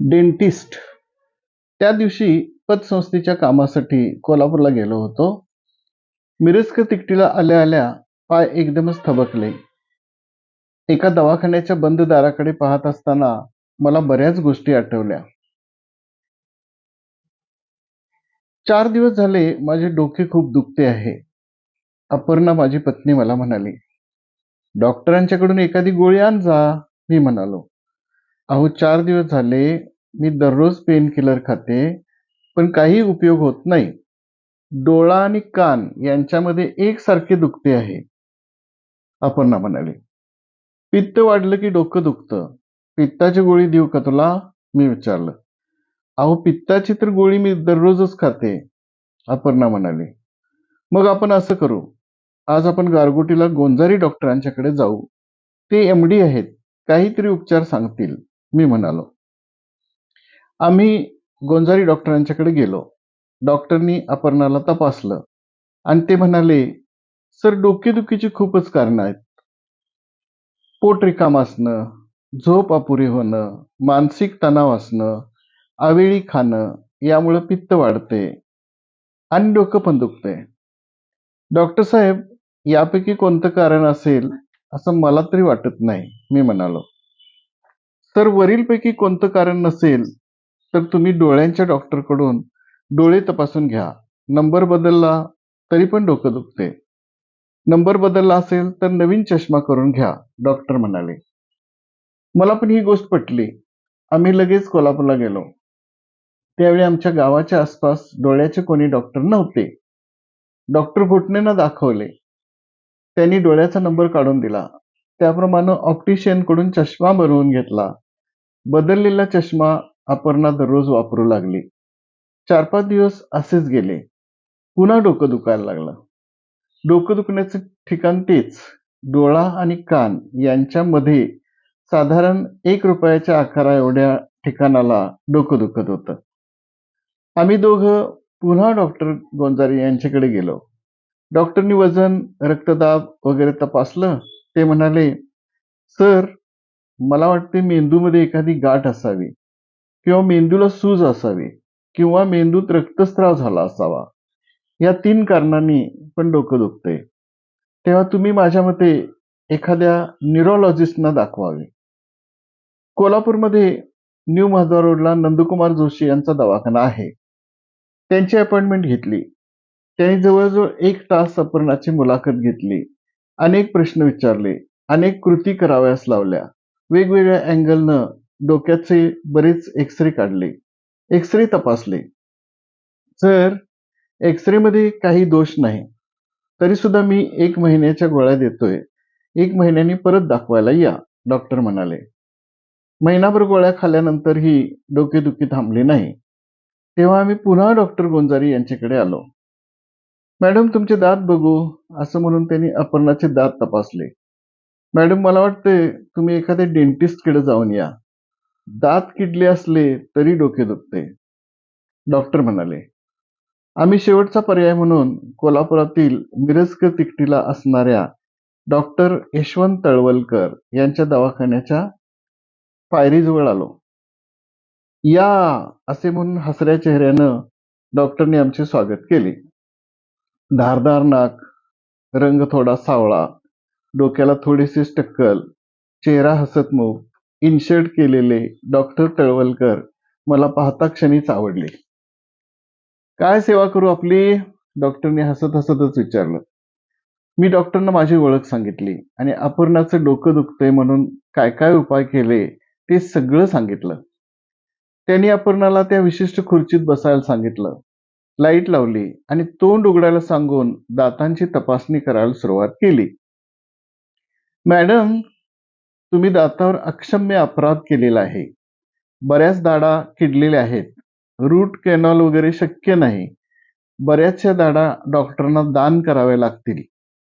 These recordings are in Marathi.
डेंटिस्ट. त्या दिवशी पतसंस्थेच्या कामासाठी कोल्हापूरला गेलो होतो. मिरजकर तिकटीला आल्या आल्या पाय एकदमच थबकले. एका दवाखान्याच्या बंद दाराकडे पाहत असताना मला बऱ्याच गोष्टी आठवल्या. चार दिवस झाले माझे डोके खूप दुखते आहे. अपर्णा माझी पत्नी मला म्हणाली डॉक्टरांच्याकडून एखादी गोळी आण जा मी म्हणालो. अहो चार दिवस झाले मी दररोज पेन किलर खाते पण काही उपयोग होत नाही. डोळा आणि कान यांच्यामध्ये एकसारखे दुखते आहे अपर्णा म्हणाले. पित्त वाढलं की डोकं दुखतं. पित्ताची गोळी देऊ का तुला? मी विचारलं. अहो पित्ताची तर गोळी मी दररोजच खाते अपर्णा म्हणाली. मग आपण असं करू. आज आपण गारगोटीला गोंजारी डॉक्टरांच्याकडे जाऊ. ते एम डी आहेत. काहीतरी उपचार सांगतील. मी म्हणालो. आम्ही गोंजारी डॉक्टरांच्याकडे गेलो. डॉक्टरनी अपर्णाला तपासलं. आणि ते म्हणाले सर डोकेदुखीची खूपच कारणं आहेत. पोट रिकाम असणं झोप अपुरी होणं मानसिक तणाव असणं आवेळी खाणं यामुळं पित्त वाढते आणि डोकं पण दुखते डॉक्टर साहेब यापैकी कोणतं कारण असेल असं मला तरी वाटत नाही मी म्हणालो. तर वरीलपैकी कोणतं कारण नसेल तर तुम्ही डोळ्यांच्या डॉक्टरकडून डोळे तपासून घ्या. नंबर बदलला तरी पण डोकं दुखते. नंबर बदलला असेल तर नवीन चष्मा करून घ्या डॉक्टर म्हणाले. मला पण ही गोष्ट पटली. आम्ही लगेच कोल्हापूरला गेलो. त्यावेळी आमच्या गावाच्या आसपास डोळ्याचे कोणी डॉक्टर नव्हते. डॉक्टर घुटणेनं दाखवले. त्यांनी डोळ्याचा नंबर काढून दिला. त्याप्रमाणे ऑप्टिशियनकडून चष्मा बनवून घेतला. बदललेला चष्मा अपर्णा दररोज वापरू लागली. चार पाच दिवस असेच गेले. पुन्हा डोकं दुखायला लागलं. डोकं दुखण्याचं ठिकाण तेच. डोळा आणि कान यांच्यामध्ये साधारण एक रुपयाच्या आकारा एवढ्या ठिकाणाला डोकं दुखत होतं. आम्ही दोघं पुन्हा डॉक्टर गोंजारी यांच्याकडे गेलो. डॉक्टरनी वजन रक्तदाब वगैरे तपासलं. ते म्हणाले सर मला वाटते मेंदूमध्ये एखादी गाठ असावी किंवा मेंदूला सूज असावी किंवा मेंदूत रक्तस्राव झाला असावा. या तीन कारणांनी पण डोकं दुखतंय. तेव्हा तुम्ही माझ्या मते एखाद्या न्यूरोलॉजिस्टना दाखवावे. कोल्हापूरमध्ये न्यू महाद्वार रोडला नंदकुमार जोशी यांचा दवाखाना आहे. त्यांची अपॉइंटमेंट घेतली. त्यांनी जवळजवळ एक तास अपर्णाची मुलाखत घेतली. अनेक प्रश्न विचारले. अनेक कृती कराव्यास लावल्या. वेगवेगळ्या अँगलनं डोक्याचे बरेच एक्सरे काढले. एक्सरे तपासले. जर एक्सरे मध्ये काही दोष नाही तरी सुद्धा मी एक महिन्याच्या गोळ्या देतोय. एक महिन्यानी परत दाखवायला या डॉक्टर म्हणाले. महिनाभर गोळ्या खाल्ल्यानंतरही डोकेदुखी थांबली नाही. तेव्हा आम्ही पुन्हा डॉक्टर गोंजारी यांच्याकडे आलो. मॅडम तुमचे दात बघू असं म्हणून त्यांनी अपर्णाचे दात तपासले. मॅडम मला वाटते तुम्ही एखाद्या डेंटिस्टकडे जाऊन या. दात किडले असले तरी डोके दुखते. डॉक्टर म्हणाले आम्ही शेवटचा पर्याय म्हणून कोल्हापुरातील मिरजकर तिकटीला असणाऱ्या डॉक्टर यशवंत तळवलकर यांच्या दवाखान्याच्या पायरीजवळ आलो. या असे म्हणून हसऱ्या चेहऱ्यानं डॉक्टरने आमचे स्वागत केले. धारदार नाक रंग थोडा सावळा डोक्याला थोडीशी टक्कल चेहरा हसतमुख इनशर्ट केलेले डॉक्टर तळवलकर मला पाहता क्षणीच आवडले. काय सेवा करू आपली? डॉक्टरने हसत हसतच विचारलं. मी डॉक्टरना माझी ओळख सांगितली आणि अपर्णाचं डोकं दुखतंय म्हणून काय काय उपाय केले ते सगळं सांगितलं. त्यांनी अपर्णाला त्या विशिष्ट खुर्चीत बसायला सांगितलं. लाइट लावली आणि तोंड उघडायला सांगून दातांची तपासणी करायला सुरुवात केली. मॅडम तुम्ही दातावर अक्षम्य अपराध केलेला आहे. बऱ्याच दाढा किडलेल्या आहेत. रूट कॅनॉल वगैरे शक्य नाही. बऱ्याचशा दाढा डॉक्टरांना दान कराव्या लागतील.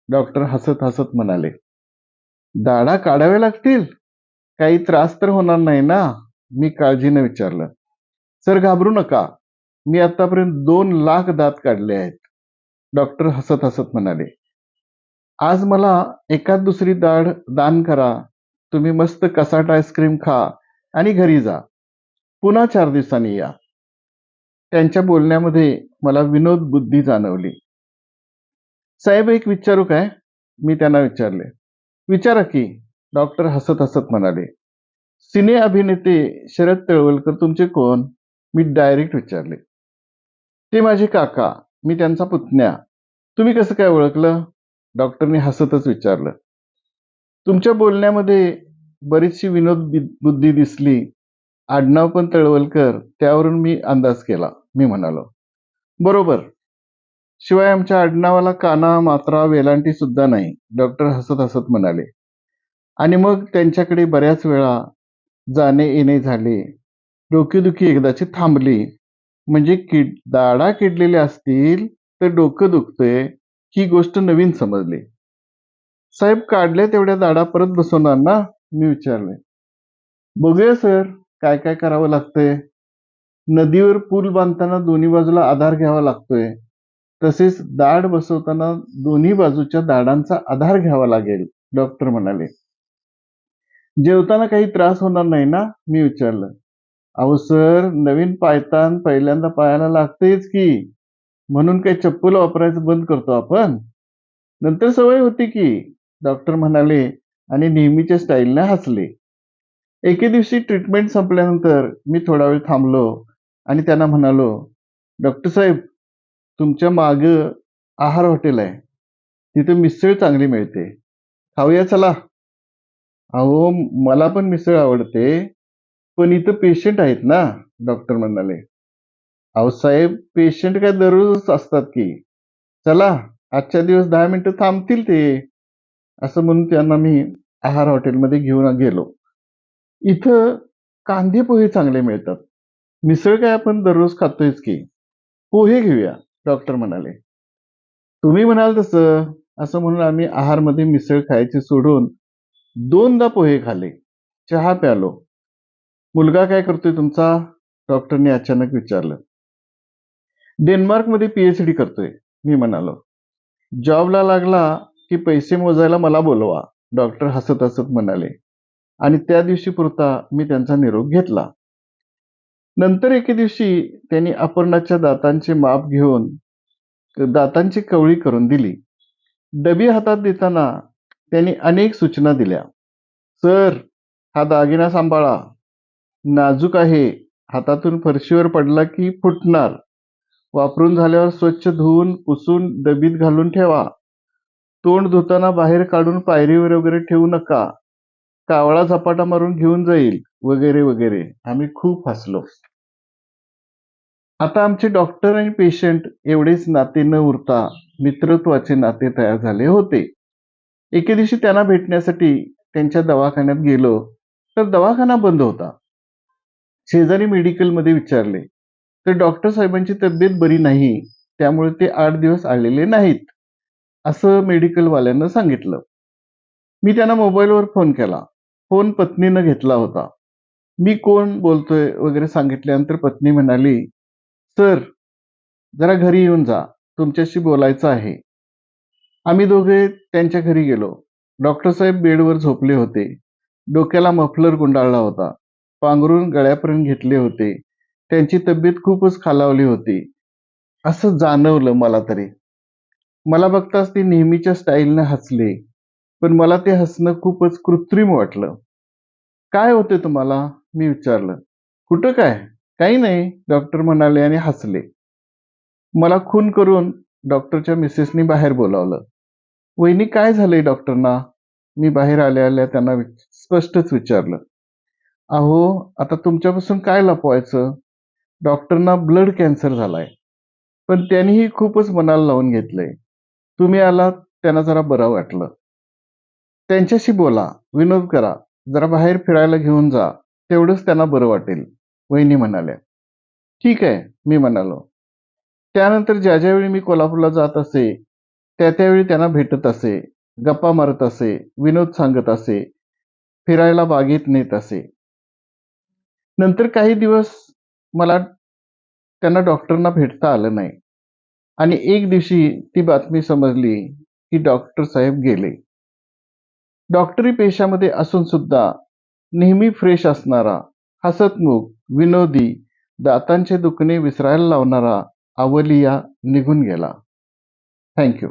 डॉक्टर हसत हसत म्हणाले. दाढा काढाव्या लागतील? काही त्रास तर होणार नाही ना? मी काळजीनं विचारलं. सर घाबरू नका. मी आतापर्यंत दोन लाख दात काढले आहेत. डॉक्टर हसत हसत म्हणाले. आज मला एकाच दुसरी दाढ दान करा. तुम्ही मस्त कसाट आईस्क्रीम खा आणि घरी जा. पुन्हा चार दिवसांनी या. त्यांच्या बोलण्यामध्ये मला विनोद बुद्धी जाणवली. साहेब एक विचारू काय? मी त्यांना विचारले. विचारा की डॉक्टर हसत हसत म्हणाले. सिने अभिनेते शरद तळवलकर तुमचे कोण? मी डायरेक्ट विचारले. ते माझे काका. मी त्यांचा पुतण्या. तुम्ही कसं काय ओळखलं? डॉक्टरने हसतच विचारलं. तुमच्या बोलण्यामध्ये बरीचशी विनोद बुद्धी दिसली. आडनाव पण तळवलकर. त्यावरून मी अंदाज केला. मी म्हणालो बरोबर. शिवाय आमच्या आडनावाला काना मात्रा वेलांटी सुद्धा नाही डॉक्टर हसत हसत म्हणाले. आणि मग त्यांच्याकडे बऱ्याच वेळा जाणे येणे झाले. डोकेदुखी एकदाची थांबली. म्हणजे किड दाडा किडलेल्या असतील तर डोकं दुखतंय. ही गोष्ट नवीन समजली. साहेब काढल्या तेवढ्या दाडा परत बसवणार ना? मी विचारले. बघूया सर काय काय करावं लागतंय. नदीवर पूल बांधताना दोन्ही बाजूला आधार घ्यावा लागतोय. तसेच दाढ बसवताना दोन्ही बाजूच्या दाडांचा आधार घ्यावा लागेल डॉक्टर म्हणाले. जेवताना काही त्रास होणार नाही ना? मी विचारलं. अहो सर नवीन पायतान पहिल्यांदा पायाला लागतेच की. म्हणून काही चप्पल वापरायचं बंद करतो आपण. नंतर सवय होती की डॉक्टर म्हणाले आणि नेहमीच्या स्टाईलने हसले. एके दिवशी ट्रीटमेंट संपल्यानंतर मी थोडा वेळ थांबलो आणि त्यांना म्हणालो डॉक्टर साहेब तुमच्या माग आहार हॉटेल आहे. तिथे मिसळ चांगली मिळते. खाऊया चला. अहो मला पण मिसळ आवडते पण इथं पेशंट आहेत ना डॉक्टर म्हणाले. अहो साहेब पेशंट काय दररोजच असतात की. चला आजच्या दिवस दहा मिनिटं थांबतील ते. असं म्हणून त्यांना मी आहार हॉटेलमध्ये घेऊन गेलो. इथं कांदे पोहे चांगले मिळतात. मिसळ काय आपण दररोज खातोयच की. पोहे घेऊया डॉक्टर म्हणाले. तुम्ही म्हणाल तसं. असं म्हणून आम्ही आहारमध्ये मिसळ खायची सोडून दोनदा पोहे खाले. चहा प्यालो. मुलगा काय करतोय तुमचा? डॉक्टरने अचानक विचारलं. डेन्मार्कमध्ये पीएचडी करतोय मी म्हणालो. जॉबला लागला की पैसे मोजायला मला बोलवा डॉक्टर हसत हसत म्हणाले. आणि त्या दिवशी पुरता मी त्यांचा निरोप घेतला. नंतर एके दिवशी त्यांनी अपर्णाच्या दातांचे माप घेऊन दातांची कवळी करून दिली. डबी हातात देताना त्यांनी अनेक सूचना दिल्या. सर हा दागिना सांभाळा. नाजूक आहे. हातातून फरशीवर पडला की फुटणार. वापरून झाल्यावर स्वच्छ धुवून पुसून डबीत घालून ठेवा. तोंड धुताना बाहेर काढून पायरीवर वगैरे ठेवू नका. कावळा झपाटा मारून घेऊन जाईल वगैरे वगैरे. आम्ही खूप हसलो. आता आमचे डॉक्टर आणि पेशंट एवढेच नाते न उरता मित्रत्वाचे नाते तयार झाले होते. एके दिवशी त्यांना भेटण्यासाठी त्यांच्या दवाखान्यात गेलो तर दवाखाना बंद होता. शेजारी मेडिकलमध्ये विचारले तर डॉक्टर साहेबांची तब्येत बरी नाही त्यामुळे ते आठ दिवस आलेले नाहीत असं मेडिकलवाल्यांना सांगितलं. मी त्यांना मोबाईलवर फोन केला. फोन पत्नीनं घेतला होता. मी कोण बोलतोय वगैरे सांगितल्यानंतर पत्नी म्हणाली सर जरा घरी येऊन जा तुमच्याशी बोलायचं आहे. आम्ही दोघे त्यांच्या घरी गेलो. डॉक्टर साहेब बेडवर झोपले होते. डोक्याला मफलर गुंडाळला होता. पांघरून गळ्यापर्यंत घेतले होते. त्यांची तब्येत खूपच खालावली होती. असं जाणवलं मला तरी. मला बघताच ती नेहमीच्या स्टाईलने हसले पण मला ते हसणं खूपच कृत्रिम वाटलं. काय होते तुम्हाला? मी विचारलं. कुठं काय? काही नाही डॉक्टर म्हणाले आणि हसले. मला खून करून डॉक्टरच्या मिसेसनी बाहेर बोलावलं. वहिनी काय झालंय डॉक्टरना? मी बाहेर आल्या आल्या त्यांना स्पष्टच विचारलं. अहो आता तुमच्यापासून काय लपवायचं? डॉक्टरना ब्लड कॅन्सर झालाय. पण त्यांनीही खूपच मनाला लावून घेतलंय. तुम्ही आलात त्यांना जरा बरं वाटलं. त्यांच्याशी बोला विनोद करा. जरा बाहेर फिरायला घेऊन जा. तेवढंच त्यांना बरं वाटेल वहिनी म्हणाल्या. ठीक आहे मी म्हणालो. त्यानंतर ज्या ज्यावेळी मी कोल्हापूरला जात असे त्या त्यावेळी त्यांना भेटत असे गप्पा मारत असे विनोद सांगत असे फिरायला बागेत नेत असे. नंतर काही दिवस मला त्यांना डॉक्टरना भेटता आलं नाही. आणि एक दिवशी ती बातमी समजली की डॉक्टर साहेब गेले. डॉक्टरी पेशामध्ये असून सुद्धा नेहमी फ्रेश असणारा हसतमुख विनोदी दातांचे दुखणे विसरायला लावणारा अवलिया निघून गेला. थँक्यू